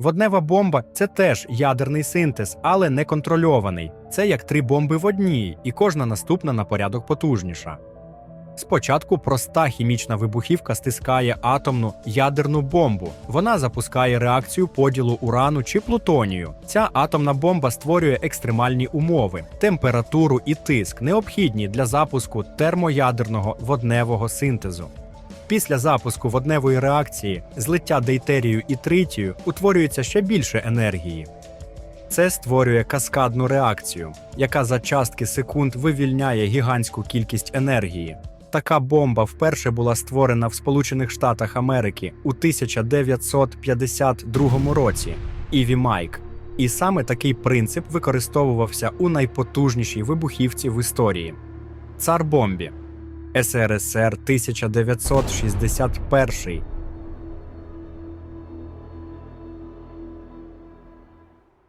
Воднева бомба це теж ядерний синтез, але не контрольований. Це як три бомби в одній, і кожна наступна на порядок потужніша. Спочатку проста хімічна вибухівка стискає атомну ядерну бомбу. Вона запускає реакцію поділу урану чи плутонію. Ця атомна бомба створює екстремальні умови, температуру і тиск, необхідні для запуску термоядерного водневого синтезу. Після запуску водневої реакції, злиття дейтерію і тритію утворюється ще більше енергії. Це створює каскадну реакцію, яка за частки секунд вивільняє гігантську кількість енергії. Така бомба вперше була створена в Сполучених Штатах Америки у 1952 році Іві Майк. І саме такий принцип використовувався у найпотужнішій вибухівці в історії цар бомбі. СРСР 1961